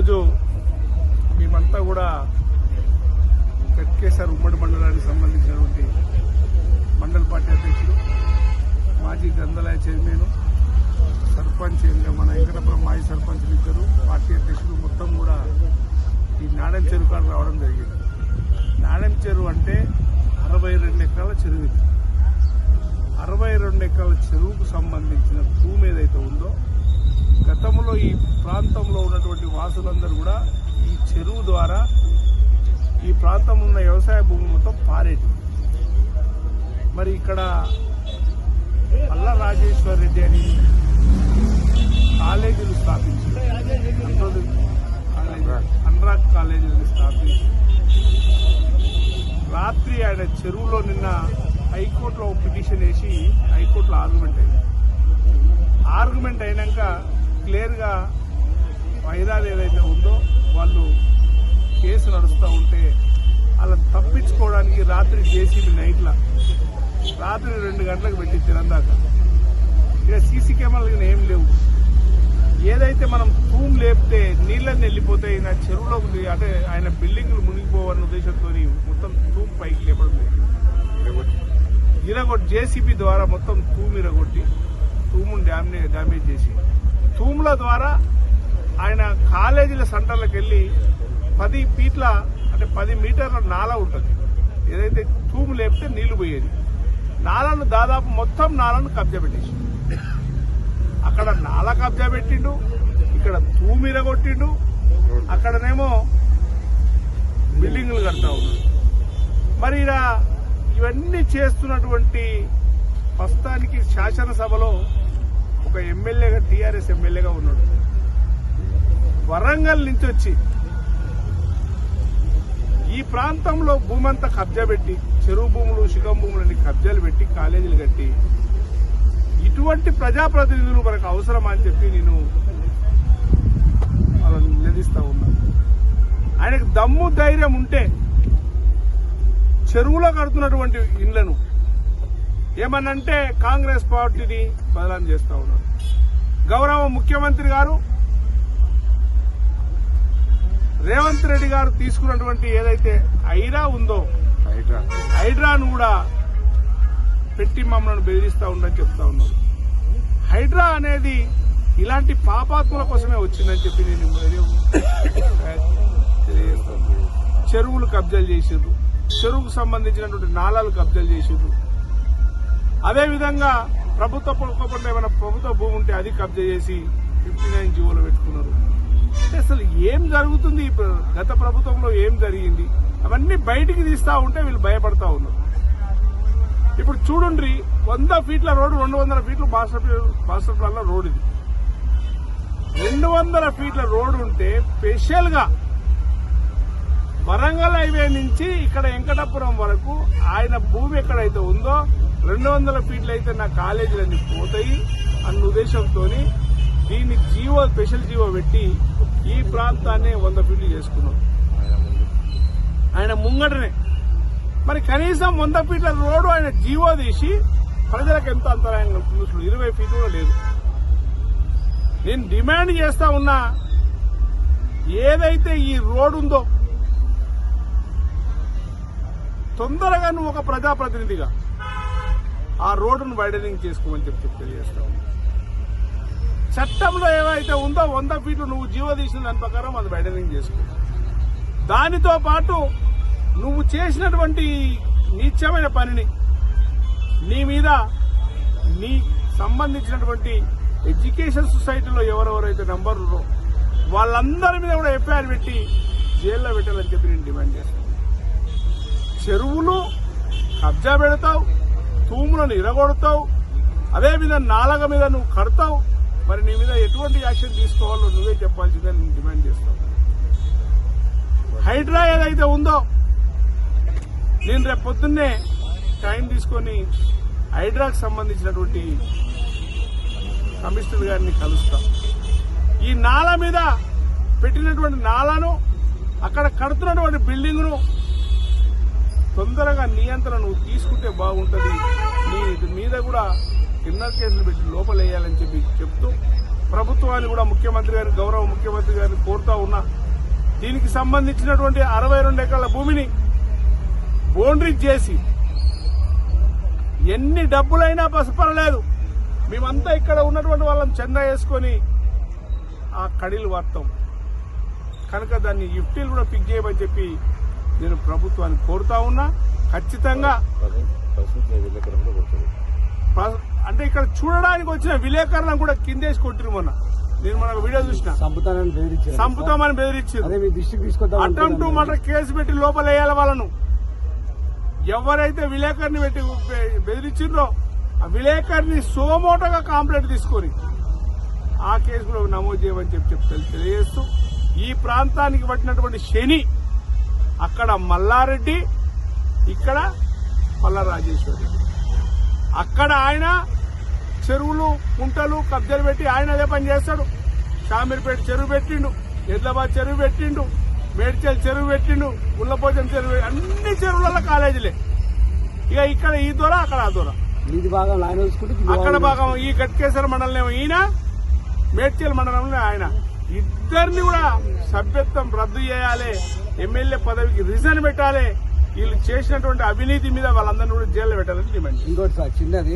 ఈరోజు మేమంతా కూడా కట్కేశ్వర ఉమ్మడి మండలానికి సంబంధించినటువంటి మండల పార్టీ అధ్యక్షుడు మాజీ గ్రంథాలయ చైర్మన్ సర్పంచ్ ఇంకా మన వెంకటపురం మాజీ సర్పంచ్ ఇద్దరు పార్టీ అధ్యక్షుడు మొత్తం కూడా ఈ నాడెం చెరువు కాడ రావడం జరిగింది. నాడెం చెరువు అంటే అరవై రెండు ఎకరాల చెరువు ఇది. అరవై రెండు ఎకరాల చెరువుకు సంబంధించిన భూమి ఏదైతే ఉందో గతంలో ఈ ప్రాంతంలో ఉన్నటువంటి వాసులందరూ కూడా ఈ చెరువు ద్వారా ఈ ప్రాంతంలో ఉన్న వ్యవసాయ భూమి మొత్తం మరి ఇక్కడ పల్ల రాజేశ్వర్ రెడ్డి అని కాలేజీలు స్థాపించారు. అనురాగ్ కాలేజీలు స్థాపించి రాత్రి ఆయన చెరువులో నిన్న హైకోర్టులో పిటిషన్ వేసి హైకోర్టులో ఆర్గ్యుమెంట్ అయింది. ఆర్గ్యుమెంట్ అయినాక క్లియర్గా వైరాలు ఏదైతే ఉందో వాళ్ళు కేసు నడుస్తూ ఉంటే అలా తప్పించుకోవడానికి రాత్రి జేసీబీ నైట్ల రాత్రి రెండు గంటలకు పెట్టించారు అందాక ఇక సీసీ కెమెరాలు ఏం లేవు. ఏదైతే మనం తూమ్ లేపితే నీళ్ళని వెళ్ళిపోతాయి నా చెరువులోకి ది- అంటే ఆయన బిల్డింగ్లు మునిగిపోవాలన్న ఉద్దేశంతో మొత్తం తూమ్ పైకి లేపడం. ఇరగొట్టి. జేసీబీ ద్వారా మొత్తం తూము ఇరగొట్టి తూమును డ్యామ్ని డ్యామేజ్ చేసి తూముల ద్వారా ఆయన కాలేజీల సెంటర్లకు వెళ్ళి పది ఫీట్ల అంటే పది మీటర్ల నాల ఉంటుంది. ఏదైతే తూము లేపితే నీళ్ళు పోయేది. నాలను దాదాపు మొత్తం నాలను కబ్జా పెట్టేసి అక్కడ నాల కబ్జా పెట్టిండు ఇక్కడ తూము ఇరగొట్టిండు అక్కడనేమో బిల్డింగులు కడతా ఉన్నాడు మరి ఇలా ఇవన్నీ చేస్తున్నటువంటి ప్రస్తుతానికి శాసనసభలో ఒక ఎమ్మెల్యేగా టీఆర్ఎస్ ఎమ్మెల్యేగా ఉన్నాడు. వరంగల్ నుంచి వచ్చి ఈ ప్రాంతంలో భూమి అంతా కబ్జా పెట్టి చెరువు భూములు శిఖం భూములని కబ్జాలు పెట్టి కాలేజీలు కట్టి ఇటువంటి ప్రజాప్రతినిధులు మనకు అవసరమా అని చెప్పి నేను వాళ్ళని నిలదీస్తా ఉన్నాను ఆయనకు దమ్ము ధైర్యం ఉంటే చెరువులో కడుతున్నటువంటి ఇండ్లను ఏమనంటే కాంగ్రెస్ పార్టీని బదలాం చేస్తా ఉన్నారు గౌరవ ముఖ్యమంత్రి గారు రేవంత్ రెడ్డి గారు తీసుకున్నటువంటి ఏదైతే ఐరా ఉందో హైడ్రాను కూడా పెట్టి మమ్మల్ని బెదిరిస్తా ఉండని చెప్తా ఉన్నారు హైడ్రా అనేది ఇలాంటి పాపాత్ముల కోసమే వచ్చిందని చెప్పి నేను తెలియజేస్తాను చెరువులు కబ్జాలు చేసిర్రు చెరువుకు సంబంధించినటువంటి నాలాలు కబ్జాలు చేసిర్రు అదేవిధంగా ప్రభుత్వ పడుకోకుండా ఏమైనా ప్రభుత్వ భూమి ఉంటే అది కబ్జా చేసి ఫిఫ్టీ నైన్ జీవోలు పెట్టుకున్నారు. అంటే అసలు ఏం జరుగుతుంది? గత ప్రభుత్వంలో ఏం జరిగింది? అవన్నీ బయటికి తీస్తా ఉంటే వీళ్ళు భయపడతా ఉన్నారు. ఇప్పుడు చూడండి వంద ఫీట్ల రోడ్డు రెండు వందల ఫీట్లు మాస్టర్ మాస్టర్ ప్లాన్లో రోడ్ ఇది. రెండు వందల ఫీట్ల రోడ్డు ఉంటే స్పెషల్గా వరంగల్ హైవే నుంచి ఇక్కడ వెంకటాపురం వరకు ఆయన భూమి ఎక్కడైతే ఉందో రెండు వందల ఫీట్లు అయితే నా కాలేజీలన్నీ పోతాయి అన్న ఉద్దేశంతో దీన్ని జీవో స్పెషల్ జీవో పెట్టి ఈ ప్రాంతాన్ని వంద ఫీట్లు చేసుకున్నాం. ఆయన ముంగటనే. మరి కనీసం వంద ఫీట్ల రోడ్డు ఆయన జీవో తీసి ప్రజలకు ఎంత అంతరాయం కలుగుతుంది అసలు ఇరవై ఫీట్లు కూడా లేదు. నేను డిమాండ్ చేస్తా ఉన్నా ఏదైతే ఈ రోడ్డు ఉందో తొందరగా నువ్వు ఒక ప్రజాప్రతినిధిగా ఆ రోడ్డును వైడనింగ్ చేసుకోమని చెప్పి తెలియజేస్తావు చట్టంలో ఏవైతే ఉందో వంద ఫీట్లు నువ్వు జీవో తీసిన దాని ప్రకారం అది వైడనింగ్ చేసుకో. దానితో పాటు నువ్వు చేసినటువంటి నీచమైన పనిని నీ మీద నీ సంబంధించినటువంటి ఎడ్యుకేషన్ సొసైటీలో ఎవరెవరైతే నంబర్లో వాళ్ళందరి మీద కూడా ఎఫ్ఐఆర్ పెట్టి జైల్లో పెట్టాలని చెప్పి నేను డిమాండ్ చేస్తాను చెరువులు కబ్జా పెడతావు తూములను ఇరగొడతావు అదేవిధంగా నాలగ మీద నువ్వు కడతావు మరి నీ మీద ఎటువంటి యాక్షన్ తీసుకోవాలో నువ్వే చెప్పాల్సిందని నేను డిమాండ్ చేస్తాను. హైడ్రా ఏదైతే ఉందో నేను రేపు పొద్దున్నే టైం తీసుకొని హైడ్రాకు సంబంధించినటువంటి కమిషనర్ గారిని కలుస్తా. ఈ నాల మీద పెట్టినటువంటి నాలను అక్కడ కడుతున్నటువంటి బిల్డింగ్ను తొందరగా నియంత్రణ నువ్వు తీసుకుంటే బాగుంటుంది. నీ మీద కూడా కిన్నర్ కేసులు పెట్టి లోపలేయాలని చెప్పి చెప్తూ ప్రభుత్వాన్ని కూడా ముఖ్యమంత్రి గారిని గౌరవ ముఖ్యమంత్రి గారిని కోరుతా ఉన్నా. దీనికి సంబంధించినటువంటి అరవై రెండు ఎకరాల భూమిని బౌండరీ చేసి ఎన్ని డబ్బులైనా పసపరలేదు మేమంతా ఇక్కడ ఉన్నటువంటి వాళ్ళం చందా వేసుకొని ఆ కడీలు వాడతాం. కనుక దాన్ని ఇఫ్టీలు కూడా పిక్ చేయమని చెప్పి నేను ప్రభుత్వాన్ని కోరుతా ఉన్నా ఖచ్చితంగా అంటే ఇక్కడ చూడడానికి వచ్చిన విలేకరులను కూడా కిందేసి కొట్టిరు మొన్న. నేను మన వీడియో చూసిన. సంపుతామని బెదిరించారు. అటెంప్ట్ మర్డర్ కేసు పెట్టి లోపల వేయాలి వాళ్ళను. ఎవరైతే విలేకరిని పెట్టి బెదిరించిందో ఆ విలేకరిని సోమోటోగా కాంప్లైంట్ తీసుకొని ఆ కేసులో నమోదు చేయమని చెప్పి చెప్పి తెలి- తెలియజేస్తూ ఈ ప్రాంతానికి పట్టినటువంటి శని అక్కడ మల్లారెడ్డి ఇక్కడ పల్ల రాజేశ్వరి. అక్కడ ఆయన చెరువులు కుంటలు కబ్జలు పెట్టి ఆయన అదే పని చేస్తాడు. షామీర్పేట చెరువు పెట్టిండు ఎడ్లబాద్ చెరువు పెట్టిండు మేడ్చల్ చెరువు పెట్టిండు ఉల్లపోచం చెరువు అన్ని చెరువులలో కాలేజీలే. ఇక ఇక్కడ ఈ దూర అక్కడ ఆ దూర. అక్కడ భాగం భాగం ఈ గట్కేశ్వర మండలం ఈయన మేడ్చల్ మండలంలో ఆయన. ఇద్దరిని కూడా సభ్యత్వం రద్దు చేయాలి. ఎమ్మెల్యే పదవికి రీజన్ పెట్టాలి. వీళ్ళు చేసినటువంటి అవినీతి మీద వాళ్ళందరినీ కూడా జైల్లో పెట్టాలని డిమాండ్ ఇంకోటి సార్ చిన్నది